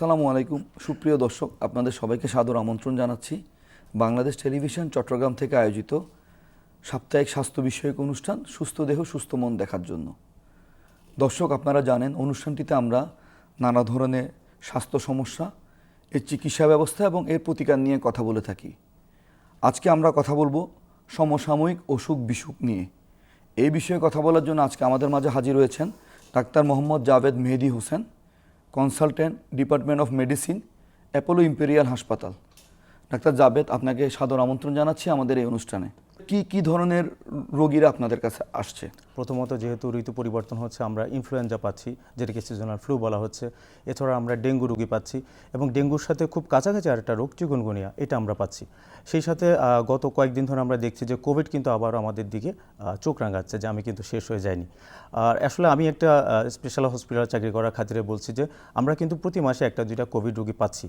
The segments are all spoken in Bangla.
আসসালামু আলাইকুম। সুপ্রিয় দর্শক, আপনাদের সবাইকে সাদর আমন্ত্রণ জানাচ্ছি। বাংলাদেশ টেলিভিশন চট্টগ্রাম থেকে আয়োজিত সাপ্তাহিক স্বাস্থ্য বিষয়ক অনুষ্ঠান সুস্থ দেহ, সুস্থ মন দেখার জন্য। দর্শক, আপনারা জানেন, অনুষ্ঠানটিতে আমরা নানা ধরনের স্বাস্থ্য সমস্যা, এর চিকিৎসা ব্যবস্থা এবং এর প্রতিকার নিয়ে কথা বলে থাকি। আজকে আমরা কথা বলব সমসাময়িক অসুখ বিসুখ নিয়ে। এই বিষয়ে কথা বলার জন্য আজকে আমাদের মাঝে হাজির হয়েছেন doctor Mohammad Javed Mehedi Hossain. Consultant department of medicine, Apollo Imperial হাসপাতাল। ডাক্তার জাবেদ, আপনাকে সাদর আমন্ত্রণ জানাচ্ছি আমাদের এই অনুষ্ঠানে। কি কি ধরনের রোগীরা আপনাদের কাছে আসছে? প্রথমত যেহেতু ঋতু পরিবর্তন হচ্ছে, আমরা ইনফ্লুয়েঞ্জা পাচ্ছি, যেটাকে সিজনাল ফ্লু বলা হচ্ছে। এছাড়া আমরা ডেঙ্গু রোগী পাচ্ছি এবং ডেঙ্গুর সাথে খুব কাছাকাছি আরেকটা রোগ, চিকুনগুনিয়া, এটা আমরা পাচ্ছি। সেই সাথে গত কয়েকদিন ধরে আমরা দেখছি যে কোভিড কিন্তু আবার আমাদের দিকে চোখ রাঙাচ্ছে যে আমি কিন্তু শেষ হয়ে যাইনি। আর আসলে আমি একটা স্পেশাল হসপিটাল চাকরি করার খাতিরে বলছি যে আমরা কিন্তু প্রতি মাসে একটা দুইটা কোভিড রোগী পাচ্ছি।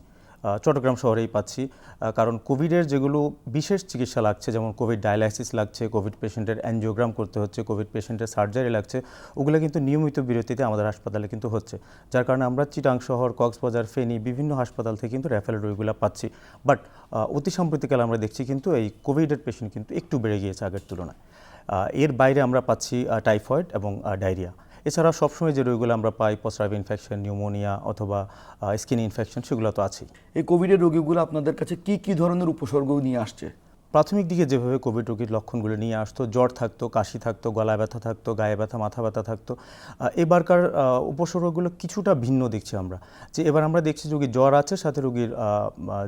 চট্টগ্রাম শহরেই পাচ্ছি। কারণ কোভিডের যেগুলো বিশেষ চিকিৎসা লাগছে, যেমন কোভিড ডায়ালাইসিস লাগছে, কোভিড পেশেন্টের অ্যানজিওগ্রাম করতে হচ্ছে, কোভিড পেশেন্টের সার্জারি লাগছে, ওগুলো কিন্তু নিয়মিত বিরতিতে আমাদের হাসপাতালে কিন্তু হচ্ছে। যার কারণে আমরা চিটাং শহর, কক্সবাজার, ফেনী বিভিন্ন হাসপাতাল থেকে কিন্তু র্যাফেল রোগীগুলো পাচ্ছি। বাট অতি সাম্প্রতিককালে আমরা দেখছি কিন্তু এই কোভিডের পেশেন্ট কিন্তু একটু বেড়ে গিয়েছে আগের তুলনায়। এর বাইরে আমরা পাচ্ছি টাইফয়েড এবং ডায়রিয়া। এছাড়া সবসময় যে রোগগুলো আমরা পাই প্রস্রাব ইনফেকশন নিউমোনিয়া অথবা স্কিন ইনফেকশন সেগুলো তো আছেই। এই কোভিডের রোগীগুলো আপনাদের কাছে কি কি ধরনের উপসর্গ নিয়ে আসছে? প্রাথমিক দিকে যেভাবে কোভিড রোগীর লক্ষণগুলো নিয়ে আসতো জ্বর থাকতো কাশি থাকতো গলায় ব্যথা থাকতো গায়ে ব্যথা মাথা ব্যথা থাকতো এবারকার উপসর্গগুলো কিছুটা ভিন্ন দেখছি আমরা। যে এবার আমরা দেখছি রোগীর জ্বর আছে সাথে রোগীর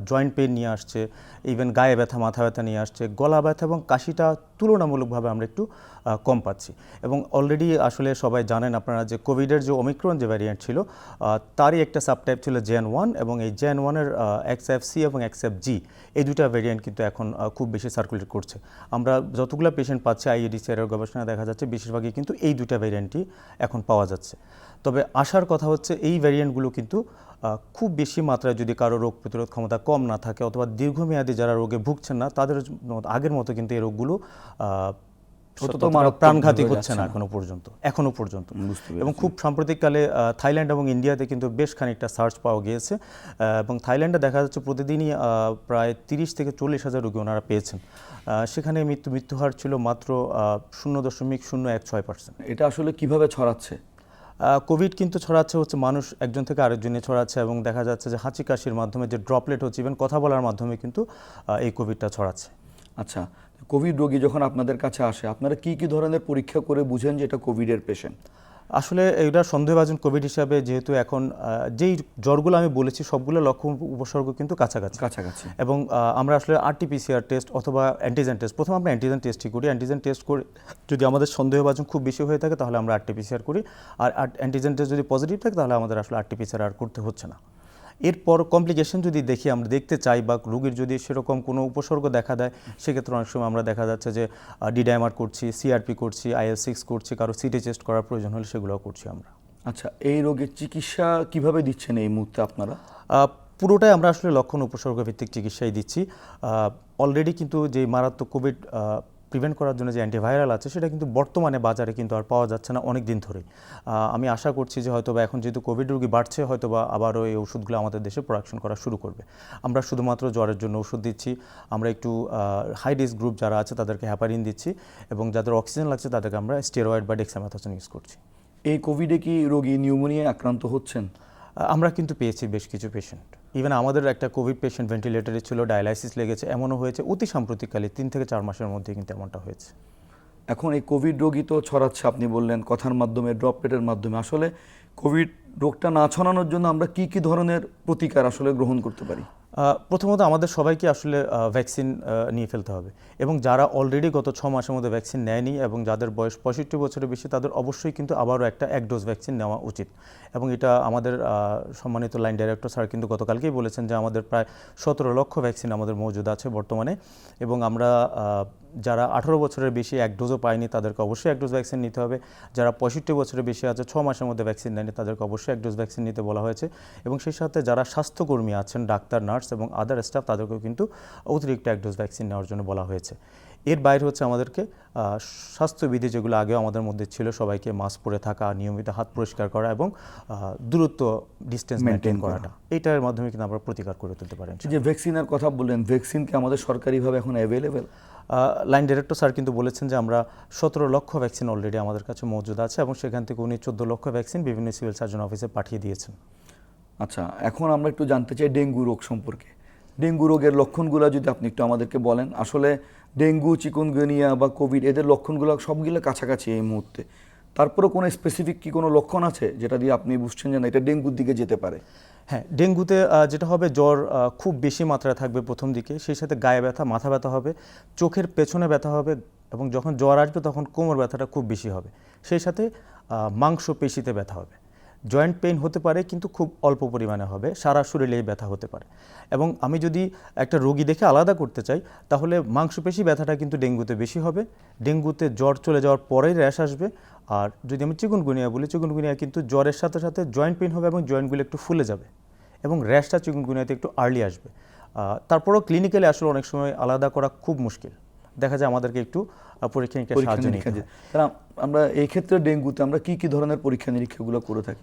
জয়েন্ট পেন নিয়ে আসছে ইভেন গায়ে ব্যথা মাথা ব্যথা নিয়ে আসছে গলা ব্যথা এবং কাশিটা তুলনামূলকভাবে আমরা একটু কম পাচ্ছি। এবং অলরেডি আসলে সবাই জানেন আপনারা যে কোভিডের যে অমিক্রন যে ভ্যারিয়েন্ট ছিল তারই একটা সাবটাইপ ছিল জেন ওয়ান এবং এই জেন ওয়ানের এক্স এফ সি এবং এক্স এফ জি এই দুটা ভ্যারিয়েন্ট কিন্তু এখন খুব বেশি সার্কুলেট করছে। আমরা যতগুলো পেশেন্ট পাচ্ছি আইএডিসিআর এর গবেষণায় দেখা যাচ্ছে বেশিরভাগই কিন্তু এই দুটা ভ্যারিয়েন্টই এখন পাওয়া যাচ্ছে। তবে আসার কথা হচ্ছে এই ভ্যারিয়েন্টগুলো কিন্তু খুব বেশি মাত্রায় যদি কারও রোগ প্রতিরোধ ক্ষমতা কম না থাকে অথবা দীর্ঘমেয়াদী যারা রোগে ভুগছেন না তাদের আগের মতো কিন্তু এই রোগগুলো প্রাণঘাতী হচ্ছে না না। এখনও পর্যন্ত এখনও পর্যন্ত। এবং খুব সাম্প্রতিককালে থাইল্যান্ড এবং ইন্ডিয়াতে কিন্তু বেশ খানিকটা সার্চ পাওয়া গিয়েছে এবং থাইল্যান্ডে দেখা যাচ্ছে প্রতিদিনই প্রায় তিরিশ থেকে চল্লিশ হাজার রোগী ওনারা পেয়েছেন। সেখানে মৃত্যু মৃত্যুহার ছিল মাত্র শূন্য দশমিক শূন্য এক ছয় পার্সেন্ট এটা আসলে কীভাবে ছড়াচ্ছে? কোভিড কিন্তু ছড়াচ্ছে হচ্ছে মানুষ একজন থেকে আরেকজনে ছড়াচ্ছে এবং দেখা যাচ্ছে যে হাঁচি কাশির মাধ্যমে যে ড্রপলেট হচ্ছে ইভেন কথা বলার মাধ্যমে কিন্তু এই কোভিডটা ছড়াচ্ছে। আচ্ছা কোভিড রোগী যখন আপনাদের কাছে আসে, আপনারা কি কি ধরনের পরীক্ষা করে বুঝেন যে এটা কোভিডের পেশেন্ট আসলে এটা সন্দেহভাজন কোভিড হিসাবে যেহেতু এখন যেই জ্বরগুলো আমি বলেছি সবগুলো লক্ষণ উপসর্গ কিন্তু কাছাকাছি। কাছাকাছি। এবং আমরা আসলে আরটিপিসিআর টেস্ট অথবা অ্যান্টিজেন টেস্ট প্রথম আমরা অ্যান্টিজেন টেস্টই করি। অ্যান্টিজেন টেস্ট করে যদি আমাদের সন্দেহভাজন খুব বেশি হয়ে থাকে তাহলে আমরা আরটিপিসিআর করি। আর অ্যান্টিজেন টেস্ট যদি পজিটিভ থাকে তাহলে আমাদের আসলে আরটিপিসিআর আর করতে হচ্ছে না। এরপর কমপ্লিকেশন যদি দেখি আমরা দেখতে চাই বা রোগীর যদি সেরকম কোনো উপসর্গ দেখা দেয় সেক্ষেত্রে অনেক সময় আমরা দেখা যাচ্ছে যে ডিডাইমার করছি সিআরপি করছি আইএল সিক্স করছি কারও সিটি টেস্ট করার প্রয়োজন হলে সেগুলোও করছি আমরা। আচ্ছা এই রোগের চিকিৎসা কীভাবে দিচ্ছেন এই মুহূর্তে আপনারা? পুরোটাই আমরা আসলে লক্ষণ উপসর্গ ভিত্তিক চিকিৎসাই দিচ্ছি। অলরেডি কিন্তু যে মারাত্মক কোভিড প্রিভেন্ট করার জন্য যে অ্যান্টিভাইরাল আছে সেটা কিন্তু বর্তমানে বাজারে কিন্তু আর পাওয়া যাচ্ছে না অনেক দিন ধরেই আমি আশা করছি যে হয়তোবা এখন যেহেতু কোভিড রোগী বাড়ছে হয়তোবা আবারও এই ওষুধগুলো আমাদের দেশে প্রোডাকশন করা শুরু করবে। আমরা শুধুমাত্র জ্বরের জন্য ওষুধ দিচ্ছি। আমরা একটু হাই রিস্ক গ্রুপ যারা আছে তাদেরকে হ্যাপারিন দিচ্ছি এবং যাদের অক্সিজেন লাগছে তাদেরকে আমরা স্টেরয়েড বা ডেক্সামেথাসন ইউজ করছি। এই কোভিডে কি রোগী নিউমোনিয়ায় আক্রান্ত হচ্ছেন? আমরা কিন্তু পেয়েছি বেশ কিছু পেশেন্ট ইভেন আমাদের একটা কোভিড পেশেন্ট ভেন্টিলেটারে ছিল ডায়ালাইসিস লেগেছে, এমনও হয়েছে, অতি সাম্প্রতিককালে তিন থেকে চার মাসের মধ্যে কিন্তু এমনটা হয়েছে। এখন এই কোভিড রোগী তো ছড়াচ্ছে, আপনি বললেন, কথার মাধ্যমে ড্রপলেটের মাধ্যমে। আসলে কোভিড রোগটা না ছড়ানোর জন্য আমরা কি কি ধরনের প্রতিকার আসলে গ্রহণ করতে পারি? প্রথমত আমাদের সবাইকে আসলে ভ্যাকসিন নিয়ে ফেলতে হবে। এবং যারা অলরেডি গত ছ মাসের মধ্যে ভ্যাকসিন নেয়নি এবং যাদের বয়স পঁয়ষট্টি বছরের বেশি, তাদের অবশ্যই কিন্তু আবারও একটা এক ডোজ ভ্যাকসিন নেওয়া উচিত। এবং এটা আমাদের সম্মানিত লাইন ডাইরেক্টর স্যার কিন্তু গতকালকেই বলেছেন যে আমাদের প্রায় সতেরো লক্ষ ভ্যাকসিন আমাদের মজুদ আছে বর্তমানে। এবং আমরা যারা আঠারো বছরের বেশি এক ডোজও পায়নি তাদেরকে অবশ্যই এক ডোজ ভ্যাকসিন নিতে হবে। যারা পঁয়ষট্টি বছরের বেশি আছে ছ মাসের মধ্যে ভ্যাকসিন নেয়নি তাদেরকে অবশ্যই এক ডোজ ভ্যাকসিন নিতে বলা হয়েছে। এবং সেই সাথে যারা স্বাস্থ্যকর্মী আছেন ডাক্তার নার্স এবং আদার স্টাফ তাদেরকেও কিন্তু অতিরিক্ত এক ডোজ ভ্যাকসিন নেওয়ার জন্য বলা হয়েছে। এর বাইরে হচ্ছে আমাদেরকে স্বাস্থ্যবিধি যেগুলো আগেও আমাদের মধ্যে ছিল সবাইকে মাস্ক পরে থাকা নিয়মিত হাত পরিষ্কার করা এবং দূরত্ব ডিস্টেন্স মেনটেন করাটা। এটার মাধ্যমে কিন্তু আমরা প্রতিকার করে তুলতে পারেন যে ভ্যাকসিনের কথা বললেন ভ্যাকসিন কি আমাদের সরকারিভাবে এখন অ্যাভেলেবেল লাইন ডিরেক্টর স্যার কিন্তু বলেছেন যে আমরা সতেরো লক্ষ ভ্যাকসিন অলরেডি আমাদের কাছে মজুদ আছে এবং সেখান থেকে উনি চোদ্দ লক্ষ ভ্যাকসিন বিভিন্ন সিভিল সার্জন অফিসে পাঠিয়ে দিয়েছেন। আচ্ছা এখন আমরা একটু জানতে চাই ডেঙ্গু রোগ সম্পর্কে। ডেঙ্গু রোগের লক্ষণগুলো যদি আপনি একটু আমাদেরকে বলেন, আসলে ডেঙ্গু, চিকুনগুনিয়া বা কোভিড, এদের লক্ষণগুলো সবগুলো কাছাকাছি এই মুহূর্তে। তারপরে কোনো স্পেসিফিক কি কোনো লক্ষণ আছে যেটা দিয়ে আপনি বুঝছেন যে না, এটা ডেঙ্গুর দিকে যেতে পারে? হ্যাঁ ডেঙ্গুতে যেটা হবে জ্বর খুব বেশি মাত্রায় থাকবে প্রথম দিকে, সেই সাথে গায়ে ব্যথা, মাথা ব্যথা হবে, চোখের পেছনে ব্যথা হবে এবং যখন জ্বর আসবে তখন কোমর ব্যথাটা খুব বেশি হবে। সেই সাথে মাংস পেশিতে ব্যথা হবে। জয়েন্ট পেইন হতে পারে, কিন্তু খুব অল্প পরিমাণে হবে, সারা শরীরে এই ব্যথা হতে পারে। এবং আমি যদি একটা রোগী দেখে আলাদা করতে চাই, তাহলে মাংসপেশি ব্যথাটা কিন্তু ডেঙ্গুতে বেশি হবে। ডেঙ্গুতে জ্বর চলে যাওয়ার পরেই র্যাশ আসবে। আর যদি আমি চিকুনগুনিয়া বলি, চিকুনগুনিয়া কিন্তু জ্বরের সাথে সাথে জয়েন্ট পেইন হবে এবং জয়েন্টগুলো একটু ফুলে যাবে এবং র্যাশটা চিকুনগুনিয়াতে একটু আর্লি আসবে। তারপরও ক্লিনিক্যালি আসলে অনেক সময় আলাদা করা খুব মুশকিল। দেখা যায় আমাদেরকে একটু পরীক্ষা নিরীক্ষা সাহায্য নিতে নিরীক্ষা হয়। তাহলে আমরা এই ক্ষেত্রে ডেঙ্গুতে আমরা কি কি ধরনের পরীক্ষা নিরীক্ষাগুলো করে থাকি?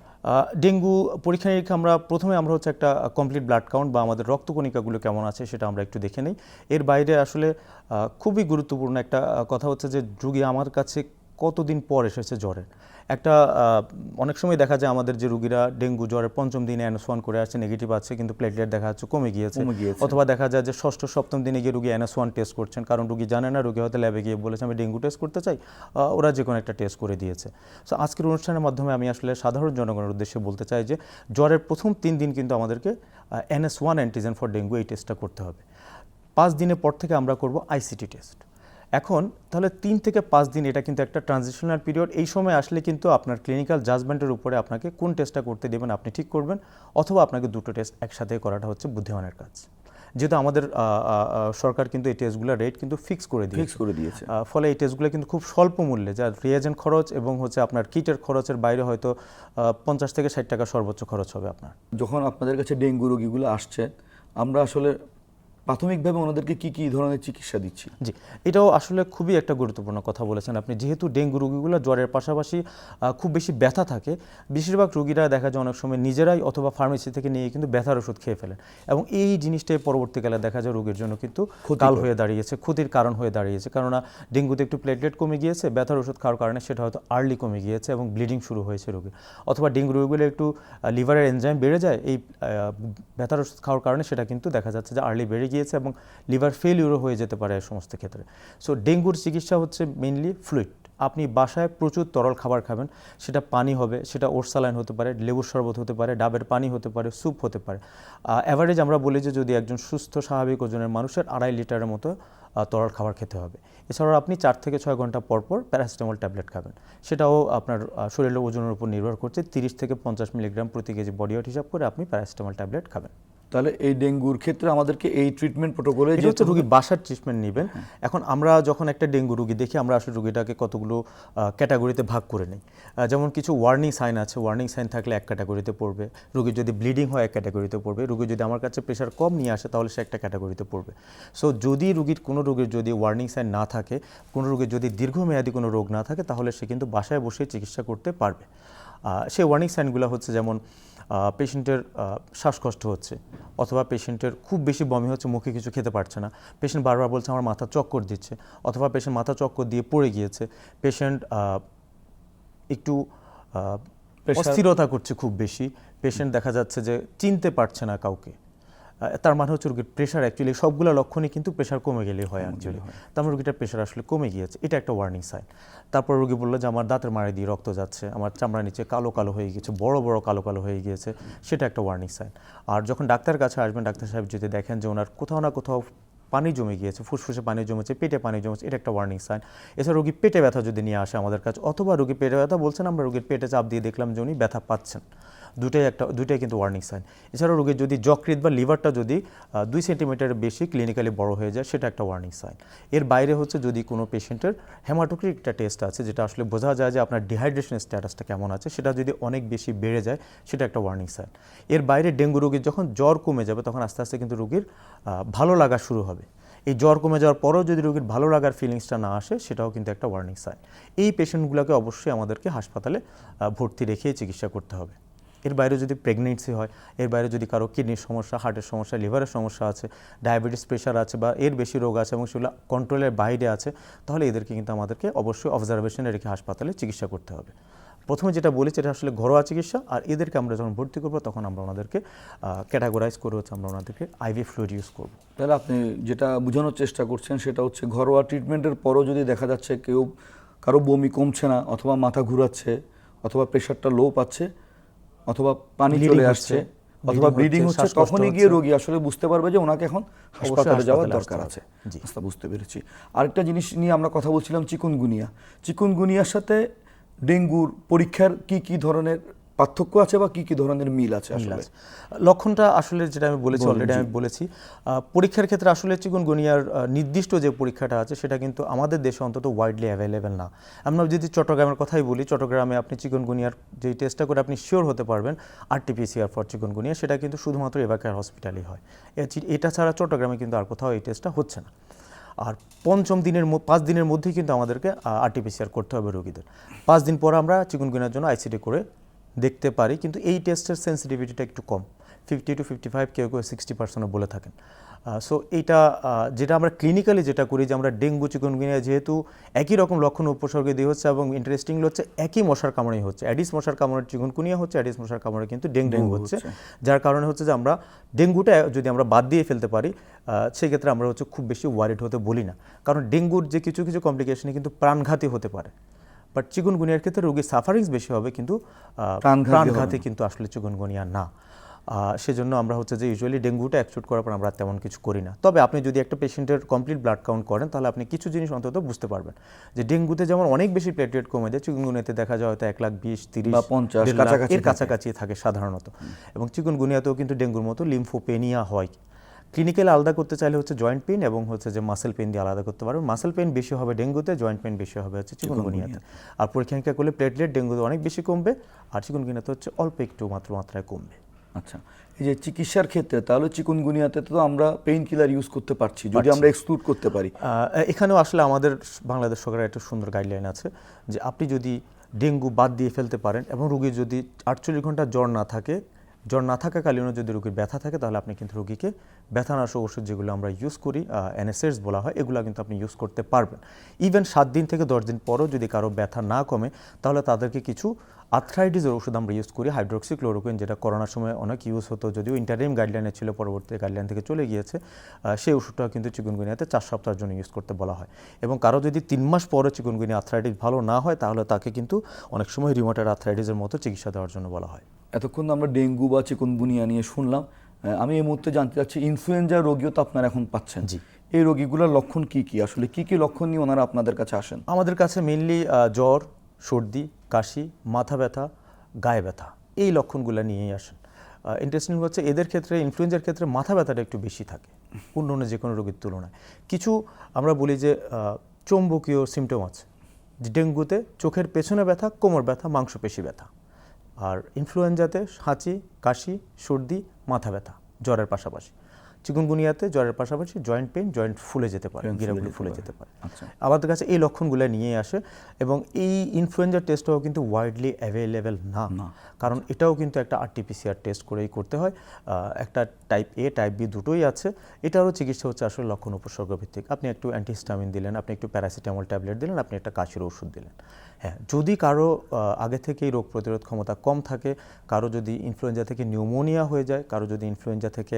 ডেঙ্গু পরীক্ষা নিরীক্ষা আমরা প্রথমে আমরা হচ্ছে একটা কমপ্লিট ব্লাড কাউন্ট বা আমাদের রক্তকণিকাগুলো কেমন আছে সেটা আমরা একটু দেখে নিই। এর বাইরে আসলে খুবই গুরুত্বপূর্ণ একটা কথা হচ্ছে যে রুগী আমার কাছে কতদিন পর এসেছে জ্বরের? একটা অনেক সময় দেখা যায় আমাদের যে রুগীরা ডেঙ্গু জ্বরের পঞ্চম দিনে অ্যানোসওয়ান করে আসছে নেগেটিভ আছে কিন্তু প্লেটলেট দেখা যাচ্ছে কমে গিয়েছে। অথবা দেখা যায় যে ষষ্ঠ সপ্তম দিনে গিয়ে রুগী ওয়ান টেস্ট করছেন। কারণ রুগী জানে না রুগী হয়তো ল্যাবে গিয়ে বলেছে আমি ডেঙ্গু টেস্ট করতে চাই। ওরা যে কোনো একটা টেস্ট করে দিয়েছে। সো আজকের অনুষ্ঠানের মাধ্যমে আমি আসলে সাধারণ জনগণের উদ্দেশ্যে বলতে চাই যে জ্বরের প্রথম তিন দিন কিন্তু আমাদেরকে NS one antigen for dengue এই টেস্টটা করতে হবে। পাঁচ দিনের পর থেকে আমরা করব আইসিটি টেস্ট এখন তাহলে তিন থেকে পাঁচ দিন এটা কিন্তু একটা ট্রানজিশনাল পিরিয়ড এই সময় আসলে কিন্তু আপনার ক্লিনিক্যাল জাজমেন্টের উপরে আপনাকে কোন টেস্টটা করতে দেবেন আপনি ঠিক করবেন অথবা আপনাকে দুটো টেস্ট একসাথে করাটা হচ্ছে বুদ্ধিমানের কাজ। যেহেতু আমাদের সরকার কিন্তু এই টেস্টগুলোর রেট কিন্তু ফিক্স করে দিয়ে ফিক্স করে দিয়েছে। ফলে এই টেস্টগুলো কিন্তু খুব স্বল্প মূল্যে যা রিয়েজেন্ট খরচ এবং হচ্ছে আপনার কিটের খরচের বাইরে হয়তো পঞ্চাশ থেকে ষাট টাকা সর্বোচ্চ খরচ হবে আপনার। যখন আপনাদের কাছে ডেঙ্গু রোগীগুলো আসছে আমরা আসলে প্রাথমিকভাবে ওনাদেরকে কি কি ধরনের চিকিৎসা দিচ্ছি? জি এটাও আসলে খুবই একটা গুরুত্বপূর্ণ কথা বলেছেন আপনি। যেহেতু ডেঙ্গু রোগীগুলো জ্বরের পাশাপাশি খুব বেশি ব্যথা থাকে বেশিরভাগ রোগীরা দেখা যায় অনেক সময় নিজেরাই অথবা ফার্মেসি থেকে নিয়ে কিন্তু ব্যথার ওষুধ খেয়ে ফেলেন। এবং এই জিনিসটাই পরবর্তীকালে দেখা যায় রোগীর জন্য কিন্তু কাল হয়ে দাঁড়িয়েছে ক্ষতির কারণ হয়ে দাঁড়িয়েছে। কেননা ডেঙ্গুতে একটু প্লেটলেট কমে গিয়েছে ব্যথার ওষুধ খাওয়ার কারণে সেটা হয়তো আর্লি কমে গিয়েছে এবং ব্লিডিং শুরু হয়েছে রোগীর। অথবা ডেঙ্গু রোগীগুলো একটু লিভারের এনজাইম বেড়ে যায় এই ব্যথার ওষুধ খাওয়ার কারণে সেটা কিন্তু দেখা যাচ্ছে যে আর্লি বেড়ে গিয়েছে এবং লিভার ফেলিউরও হয়ে যেতে পারে এই সমস্ত ক্ষেত্রে। সো ডেঙ্গুর চিকিৎসা হচ্ছে মেইনলি ফ্লুইড আপনি বাসায় প্রচুর তরল খাবার খাবেন, সেটা পানি হবে, সেটা ওরসালাইন হতে পারে, লেবুর শরবত হতে পারে, ডাবের পানি হতে পারে, স্যুপ হতে পারে। অ্যাভারেজ আমরা বলি যে যদি একজন সুস্থ, স্বাভাবিক ওজনের মানুষের আড়াই লিটারের মতো তরল খাবার খেতে হবে। এছাড়াও আপনি চার থেকে ছয় ঘণ্টা পর পর প্যারাসিটামল ট্যাবলেট খাবেন। সেটাও আপনার শরীরের ওজনের উপর নির্ভর করছে। তিরিশ থেকে পঞ্চাশ মিলিগ্রাম প্রতি কেজি বডি ওয়েট হিসাব করে আপনি প্যারাসিটামল ট্যাবলেট খাবেন। তাহলে এই ডেঙ্গুর ক্ষেত্রে আমাদেরকে এই ট্রিটমেন্ট প্রোটোকলে হচ্ছে রুগী বাসার ট্রিটমেন্ট নেবেন। এখন আমরা যখন একটা ডেঙ্গু রুগী দেখি আমরা আসলে রুগীটাকে কতগুলো ক্যাটাগরিতে ভাগ করে নিই। যেমন কিছু ওয়ার্নিং সাইন আছে। ওয়ার্নিং সাইন থাকলে এক ক্যাটাগরিতে পড়বে। রুগীর যদি ব্লিডিং হয় এক ক্যাটাগরিতে পড়বে। রুগী যদি আমার কাছে প্রেশার কম নিয়ে আসে তাহলে সে একটা ক্যাটাগরিতে পড়বে। সো যদি রুগীর কোনো রোগীর যদি ওয়ার্নিং সাইন না থাকে কোনো রোগীর যদি দীর্ঘমেয়াদী কোনো রোগ না থাকে তাহলে সে কিন্তু বাসায় বসে চিকিৎসা করতে পারবে। সেই ওয়ার্নিং সাইনগুলো হচ্ছে যেমন পেশেন্টের শ্বাসকষ্ট হচ্ছে অথবা পেশেন্টের খুব বেশি বমি হচ্ছে মুখে কিছু খেতে পারছে না। পেশেন্ট বারবার বলছে আমার মাথা চক্কর দিচ্ছে। অথবা পেশেন্ট মাথা চক্কর দিয়ে পড়ে গিয়েছে। পেশেন্ট একটু অস্থিরতা করছে খুব বেশি। পেশেন্ট দেখা যাচ্ছে যে চিনতে পারছে না কাউকে। তার মানে হচ্ছে রোগীর প্রেশার অ্যাকচুয়ালি সবগুলো লক্ষণই কিন্তু প্রেশার কমে গেলেই হয় অ্যাকচুয়ালি তার মানে রোগীটার প্রেশার আসলে কমে গিয়েছে। এটা একটা ওয়ার্নিং সাইন তারপর রোগী বলল যে আমার দাঁতের মাড়ি দিয়ে রক্ত যাচ্ছে আমার চামড়া নিচে কালো কালো হয়ে গিয়েছে বড় বড় কালো কালো হয়ে গিয়েছে। সেটা একটা ওয়ার্নিং সাইন আর যখন ডাক্তার কাছে আসবেন ডাক্তার সাহেব যদি দেখেন যে ওনার কোথাও না কোথাও পানি জমে গিয়েছে ফুসফুসে পানি জমেছে পেটে পানি জমেছে এটা একটা ওয়ার্নিং সাইন এছাড়া রোগী পেটে ব্যথা যদি নিয়ে আসে আমাদের কাছে অথবা রোগী পেটে ব্যথা বলছেন আমরা রোগীর পেটে চাপ দিয়ে দেখলাম যে উনি ব্যথা পাচ্ছেন। দুটাই একটা দুটাই কিন্তু ওয়ার্নিং সাইন এছাড়াও রোগীর যদি যকৃত বা লিভারটা যদি দুই সেন্টিমিটারের বেশি ক্লিনিক্যালি বড় হয়ে যায়, সেটা একটা ওয়ার্নিং সাইন এর বাইরে হচ্ছে যদি কোনো পেশেন্টের হেমাটোক্রিক একটা টেস্ট আছে, যেটা আসলে বোঝা যায় যে আপনার ডিহাইড্রেশন স্ট্যাটাসটা কেমন আছে, সেটা যদি অনেক বেশি বেড়ে যায়, সেটা একটা ওয়ার্নিং সাইন এর বাইরে ডেঙ্গু রোগীর যখন জ্বর কমে যাবে, তখন আস্তে আস্তে কিন্তু রোগীর ভালো লাগা শুরু হবে। এই জ্বর কমে যাওয়ার পরেও যদি রোগীর ভালো লাগার ফিলিংসটা না আসে, সেটাও কিন্তু একটা ওয়ার্নিং সাইন এই পেশেন্টগুলোকে অবশ্যই আমাদেরকে হাসপাতালে ভর্তি রেখেই চিকিৎসা করতে হবে। এর বাইরে যদি প্রেগনেন্সি হয়, এর বাইরে যদি কারও কিডনির সমস্যা হার্টের সমস্যা লিভারের সমস্যা আছে ডায়াবেটিস প্রেশার আছে বা এর বেশি রোগ আছে এবং সেগুলো কন্ট্রোলের বাইরে আছে, তাহলে এদেরকে কিন্তু আমাদেরকে অবশ্যই অবজারভেশনে রেখে হাসপাতালে চিকিৎসা করতে হবে। প্রথমে যেটা বলেছি, এটা আসলে ঘরোয়া চিকিৎসা আর এদেরকে আমরা যখন ভর্তি করব, তখন আমরা ওনাদেরকে ক্যাটাগরাইজ করে হচ্ছে আমরা ওনাদেরকে আইভি ফ্লুইড ইউজ করব। তাহলে আপনি যেটা বোঝানোর চেষ্টা করছেন, সেটা হচ্ছে ঘরোয়া ট্রিটমেন্টের পরও যদি দেখা যাচ্ছে কেউ কারও বমি কমছে না অথবা মাথা ঘুরাচ্ছে অথবা প্রেশারটা লো পাচ্ছে অথবা পানি চলে আসছে অথবা ব্লিডিং হচ্ছে, তখনই গিয়ে রোগী আসলে বুঝতে পারবে যে ওনাকে এখন হাসপাতালে যাওয়ার দরকার আছে। আচ্ছা বুঝতে পেরেছি। আরেকটা জিনিস নিয়ে আমরা কথা বলছিলাম চিকুনগুনিয়া। চিকুনগুনিয়ার সাথে ডেঙ্গুর পরীক্ষার কি কি ধরনের পার্থক্য আছে বা কি কি ধরনের মিল আছে আসলে? লক্ষণটা আসলে যেটা আমি বলেছি অলরেডি আমি বলেছি পরীক্ষার ক্ষেত্রে আসলে চিকুনগুনিয়ার নির্দিষ্ট যে পরীক্ষাটা আছে সেটা কিন্তু আমাদের দেশে অন্তত ওয়াইডলি অ্যাভেলেবেল না। আমরা যদি চট্টগ্রামের কথাই বলি চট্টগ্রামে আপনি চিকুনগুনিয়ার যে টেস্টটা করে আপনি শিওর হতে পারবেন আরটিপিসিআর ফর চিকুনগুনিয়া সেটা কিন্তু শুধুমাত্র এভাকার হসপিটালেই হয়। এটা ছাড়া চট্টগ্রামে কিন্তু আর কোথাও এই টেস্টটা হচ্ছে না। আর পঞ্চম দিনের পাঁচ দিনের মধ্যেই কিন্তু আমাদেরকে আরটিপিসিআর করতে হবে রোগীদের। পাঁচ দিন পর আমরা চিকুনগুনিয়ার জন্য আইসিডি করে দেখতে পারি কিন্তু এই টেস্টের সেন্সিটিভিটিটা একটু কম। ফিফটি টু ফিফটি ফাইভ কেউ কেউ সিক্সটি পার্সেন্টও বলে থাকেন। সো এইটা যেটা আমরা ক্লিনিক্যালি যেটা করি যে আমরা ডেঙ্গু চিকুনগুনিয়া যেহেতু একই রকম লক্ষণ উপসর্গে দিয়ে হচ্ছে এবং ইন্টারেস্টিংলি হচ্ছে একই মশার কামড়েই হচ্ছে। অ্যাডিস মশার কামড়ের চিকুনকুনিয়া হচ্ছে অ্যাডিস মশার কামড়ে কিন্তু ডেঙ্গু ডেঙ্গু হচ্ছে। হচ্ছে। যার কারণে হচ্ছে যে আমরা ডেঙ্গুটা যদি আমরা বাদ দিয়ে ফেলতে পারি সেক্ষেত্রে আমরা হচ্ছে খুব বেশি ওয়ারিড হতে বলি না। কারণ ডেঙ্গুর যে কিছু কিছু কমপ্লিকেশনে কিন্তু প্রাণঘাতী হতে পারে। বাট চিকুনগুনিয়ার ক্ষেত্রে রোগীর সাফারিংস বেশি হবে কিন্তু প্রাণঘাতী। কিন্তু আসলে চিকুনগুনিয়া না। সেজন্য আমরা হচ্ছে যে ইউজুয়ালি ডেঙ্গুটা অ্যাকচুট করার পর আমরা তেমন কিছু করি না। তবে আপনি যদি একটা পেশেন্টের কমপ্লিট ব্লাড কাউন্ট করেন তাহলে আপনি কিছু জিনিস অন্তত বুঝতে পারবেন। যে ডেঙ্গুতে যেমন অনেক বেশি প্লেটলেট কমে যায় চিকুনগুনিয়াতে দেখা যায় হয়তো এক লাখ বিশ তিরিশ বা 50 কাছাকাছি এর। কাছাকাছি থাকে সাধারণত। এবং চিকুনগুনিয়াতেও কিন্তু ডেঙ্গুর মতো লিম্ফোপেনিয়া হয়। ক্লিনিক্যাল আলাদা করতে চাইলে হচ্ছে জয়েন্ট পেন এবং হচ্ছে যে মাসেল পেন দিয়ে আলাদা করতে পারবেন মাসেল পেন বেশি হবে ডেঙ্গুতে জয়েন্ট পেন বেশি হবে হচ্ছে চিকুনগুনিয়াতে আর পরীক্ষা করলে প্লেটলেট ডেঙ্গুতে অনেক বেশি কমবে আর চিকুনগুনিয়াতে হচ্ছে অল্প একটু মাত্র মাত্রায় কমবে। আচ্ছা এই যে চিকিৎসার ক্ষেত্রে তাহলে চিকুনগুনিয়াতে তো আমরা পেইন কিলার ইউজ করতে পারছি যদি আমরা এক্সক্লুড করতে পারি। এখানেও আসলে আমাদের বাংলাদেশ সরকারের একটা সুন্দর গাইডলাইন আছে যে আপনি যদি ডেঙ্গু বাদ দিয়ে ফেলতে পারেন এবং রুগীর যদি আটচল্লিশ ঘণ্টা জ্বর না থাকে জ্বর না থাকাকালীনও যদি রোগীর ব্যথা থাকে, তাহলে আপনি কিন্তু রোগীকে ব্যথানাশক ওষুধ যেগুলো আমরা ইউজ করি এনএসএস বলা হয়, এগুলো কিন্তু আপনি ইউজ করতে পারবেন। ইভেন সাত দিন থেকে দশ দিন পরও যদি কারও ব্যথা না কমে, তাহলে তাদেরকে কিছু আর্থ্রাইটিসের ওষুধ আমরা ইউজ করি হাইড্রোক্সি ক্লোরোকুইন যেটা করোনার সময় অনেক ইউজ হতো, যদিও ইন্টারিম গাইডলাইনে ছিল, পরবর্তী গাইডলাইন থেকে চলে গিয়েছে সেই ওষুধটা কিন্তু চিকুনগুনিয়াতে চার সপ্তাহের জন্য ইউজ করতে বলা হয়। এবং কারও যদি তিন মাস পরে চিকুনগুনিয়া আর্থ্রাইটিস ভালো না হয়, তাহলে তাকে কিন্তু অনেক সময় রিমোটার আর্থ্রাইটিসের মতো চিকিৎসা দেওয়ার জন্য বলা হয়। এতক্ষণ আমরা ডেঙ্গু বা চিকুনগুনিয়া নিয়ে শুনলাম। আমি এই মুহূর্তে জানতে চাচ্ছি ইনফ্লুয়েঞ্জা রোগীও তো আপনারা এখন পাচ্ছেন। জি। এই রোগীগুলোর লক্ষণ কি কি? আসলে কি কি লক্ষণ নিয়ে ওনারা আপনাদের কাছে আসেন? আমাদের কাছে মেনলি জ্বর সর্দি কাশি মাথা ব্যথা গায়ে ব্যথা এই লক্ষণগুলো নিয়েই আসেন। ইন্টারেস্টিং হচ্ছে এদের ক্ষেত্রে ইনফ্লুয়েঞ্জার ক্ষেত্রে মাথা ব্যথাটা একটু বেশি থাকে অন্য অন্য যে কোনো রোগীর তুলনায়। কিছু আমরা বলি যে চৌম্বকীয় সিমটম আছে যে ডেঙ্গুতে চোখের পেছনে ব্যথা কোমর ব্যথা মাংসপেশি ব্যথা। আর ইনফ্লুয়েঞ্জাতে হাঁচি কাশি সর্দি মাথা ব্যথা জ্বরের পাশাপাশি। চিকুনগুনিয়াতে জ্বরের পাশাপাশি জয়েন্ট পেইন জয়েন্ট ফুলে যেতে পারে গিরাগুলো ফুলে। যেতে পারে। আচ্ছা। আমাদের কাছে এই লক্ষণগুলো নিয়ে আসে এবং এই ইনফ্লুয়েঞ্জা টেস্টটাও কিন্তু ওয়াইডলি অ্যাভেলেবেল না। কারণ এটাও কিন্তু একটা আরটিপিসিআর টেস্ট করেই করতে হয়। একটা টাইপ এ টাইপ বি দুটোই আছে। এটারও চিকিৎসা হচ্ছে আসলে লক্ষণ উপসর্গ ভিত্তিক আপনি একটু অ্যান্টিহিস্টামিন দিলেন আপনি একটু প্যারাসিটামল ট্যাবলেট দিলেন আপনি একটা কাশির ওষুধ দিলেন। হ্যাঁ যদি কারও আগে থেকেই রোগ প্রতিরোধ ক্ষমতা কম থাকে কারও যদি ইনফ্লুয়েঞ্জা থেকে নিউমোনিয়া হয়ে যায় কারও যদি ইনফ্লুয়েঞ্জা থেকে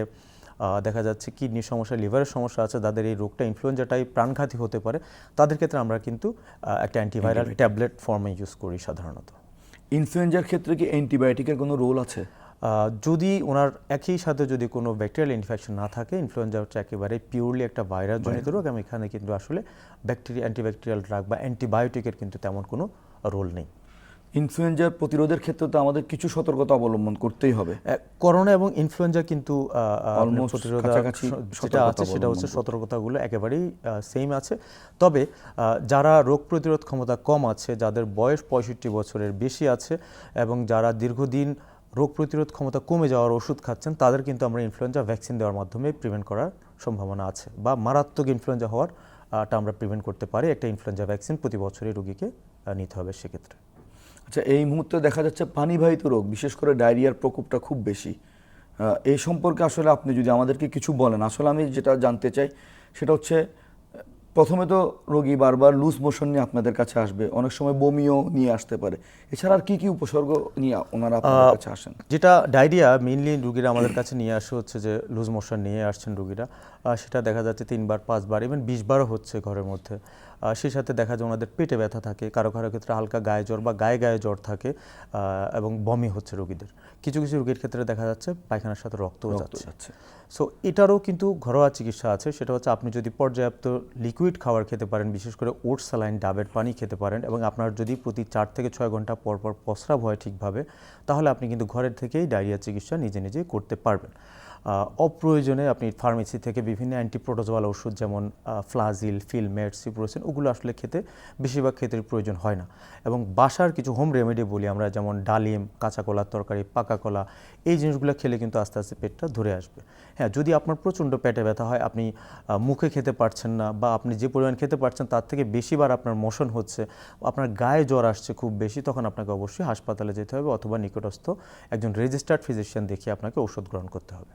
দেখা যাচ্ছে কিডনির সমস্যা লিভারের সমস্যা আছে তাদের এই রোগটা ইনফ্লুয়েঞ্জাটাই প্রাণঘাতী হতে পারে। তাদের ক্ষেত্রে আমরা কিন্তু একটা অ্যান্টিভাইরাল ট্যাবলেট ফর্মে ইউজ করি সাধারণত। ইনফ্লুয়েঞ্জার ক্ষেত্রে কি অ্যান্টিবায়োটিকের কোনো রোল আছে? যদি ওনার একই সাথে যদি কোনো ব্যাকটেরিয়াল ইনফেকশন না থাকে ইনফ্লুয়েঞ্জা হচ্ছে একেবারে পিওরলি একটা ভাইরাস জনিত রোগ এবং এখানে কিন্তু আসলে ব্যাকটেরিয়া অ্যান্টিব্যাকটেরিয়াল ড্রাগ বা অ্যান্টিবায়োটিকের কিন্তু তেমন কোনো রোল নেই। ইনফ্লুয়েঞ্জার প্রতিরোধের ক্ষেত্রে তো আমাদের কিছু সতর্কতা অবলম্বন করতেই হবে। করোনা এবং ইনফ্লুয়েঞ্জা কিন্তু স- যেটা আছে সেটা হচ্ছে সতর্কতাগুলো একেবারেই সেম আছে। তবে যারা রোগ প্রতিরোধ ক্ষমতা কম আছে যাদের বয়স পঁয়ষট্টি বছরের বেশি আছে এবং যারা দীর্ঘদিন রোগ প্রতিরোধ ক্ষমতা কমে যাওয়ার ওষুধ খাচ্ছেন তাদের কিন্তু আমরা ইনফ্লুয়েঞ্জা ভ্যাকসিন দেওয়ার মাধ্যমে প্রিভেন্ট করার সম্ভাবনা আছে বা মারাত্মক ইনফ্লুয়েঞ্জা হওয়ার টা আমরা প্রিভেন্ট করতে পারি। একটা ইনফ্লুয়েঞ্জা ভ্যাকসিন প্রতি বছরই রোগীকে নিতে হবে সেক্ষেত্রে। আচ্ছা এই মুহূর্তে দেখা যাচ্ছে পানিবাহিত রোগ বিশেষ করে ডায়রিয়ার প্রকোপটা খুব বেশি। এই সম্পর্কে আসলে আপনি যদি আমাদেরকে কিছু বলেন আসলে আমি যেটা জানতে চাই সেটা হচ্ছে প্রথমে তো রোগী বারবার লুজ মোশন নিয়ে আপনাদের কাছে আসবে অনেক সময় বমিও নিয়ে আসতে পারে। এছাড়া আর কি কি উপসর্গ নিয়ে ওনারা আপনাদের কাছে আসেন? যেটা ডায়রিয়া মেইনলি রুগীরা আমাদের কাছে নিয়ে আসে হচ্ছে যে লুজ মোশন নিয়ে আসছেন রুগীরা। সেটা দেখা যাচ্ছে তিনবার পাঁচবার ইভেন বিশবারও হচ্ছে ঘরের মধ্যে। সেই সাথে দেখা যায় ওনাদের পেটে ব্যথা থাকে কারও কারও ক্ষেত্রে হালকা গায়ে জ্বর বা গায়ে গায়ে জ্বর থাকে এবং বমি হচ্ছে রুগীদের। কিছু কিছু রুগীর ক্ষেত্রে দেখা যাচ্ছে পায়খানার সাথে রক্তও রক্ত যাচ্ছে। সো এটারও কিন্তু ঘরোয়া চিকিৎসা আছে সেটা হচ্ছে আপনি যদি পর্যাপ্ত লিকুইড খাবার খেতে পারেন বিশেষ করে ওট স্যালাইন ডাবের পানি খেতে পারেন এবং আপনার যদি প্রতি চার থেকে ছয় ঘণ্টা পর পর প্রস্রাব হয় ঠিকভাবে তাহলে আপনি কিন্তু ঘরের থেকেই ডায়রিয়া চিকিৎসা নিজে নিজে করতে পারবেন। অপ্রয়োজনে আপনি ফার্মেসি থেকে বিভিন্ন অ্যান্টিপ্রোটোজোয়াল ওষুধ যেমন ফ্লাজিল ফিলমেট সিপ্রোসিন ওগুলো আসলে খেতে বেশিরভাগ ক্ষেত্রে প্রয়োজন হয় না। এবং বাসার কিছু হোম রেমেডি বলি আমরা, যেমন ডালিম, কাঁচা কলার তরকারি, পাকা কলা, এই জিনিসগুলো খেলে কিন্তু আস্তে আস্তে পেটটা ধরে আসবে। হ্যাঁ যদি আপনার প্রচণ্ড পেটে ব্যথা হয়, আপনি মুখে খেতে পারছেন না বা আপনি যে পরিমাণ খেতে পারছেন তার থেকে বেশিবার আপনার মোশন হচ্ছে, আপনার গায়ে জ্বর আসছে খুব বেশি, তখন আপনাকে অবশ্যই হাসপাতালে যেতে হবে অথবা নিকটস্থ একজন রেজিস্টার্ড ফিজিশিয়ান দেখিয়ে আপনাকে ওষুধ গ্রহণ করতে হবে।